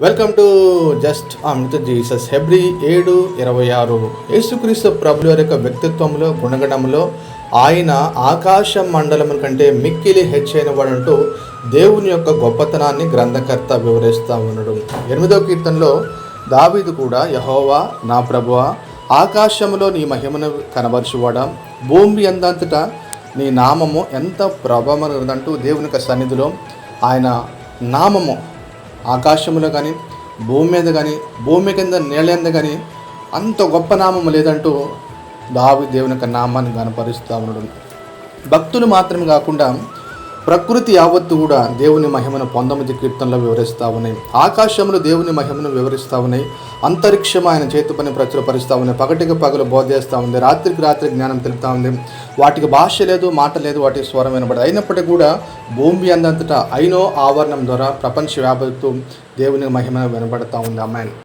Welcome to just Amrutha Jesus హెబ్రి ఏడు ఇరవై ఆరు. యేసుక్రీస్తు ప్రభుల యొక్క వ్యక్తిత్వంలో గుణగణంలో ఆయన ఆకాశ మండలం కంటే మిక్కిలి హెచ్చైన వాడంటూ దేవుని యొక్క గొప్పతనాన్ని గ్రంథకర్త వివరిస్తూ ఉన్నాడు. ఎనిమిదో కీర్తనలో దావీదు కూడా యహోవా నా ప్రభువా ఆకాశంలో నీ మహిమను కనబరుచువాడా? భూమి అందంతటా నీ నామము ఎంత ప్రభావమైనదంటూ దేవుని యొక్క సన్నిధిలో ఆయన నామము ఆకాశంలో కానీ భూమి మీద కానీ భూమి కింద నీళ్ళ కానీ అంత గొప్ప నామం లేదంటూ దావి దేవుని యొక్క నామాన్ని గనపరుస్తూ ఉన్నాడు భక్తులు మాత్రమే కాకుండా ప్రకృతి యావత్తు కూడా దేవుని మహిమను పంతొమ్మిది కీర్తనలో వివరిస్తూ ఉన్నాయి. ఆకాశంలో దేవుని మహిమను వివరిస్తూ ఉన్నాయి. అంతరిక్షం ఆయన చేతి పని ప్రచురపరుస్తూ ఉన్నాయి. పగటికి పగలు బోధేస్తూ ఉంది. రాత్రికి రాత్రి జ్ఞానం తెలుపుతూ ఉంది. వాటికి భాష లేదు మాట లేదు వాటికి స్వరం వినబడదు. అయినప్పటికీ కూడా భూమి అందంతటా అయినో ఆవరణం ద్వారా ప్రపంచ వ్యాపత్తు దేవుని మహిమ వినబడతా ఉంది. అమ్మాయి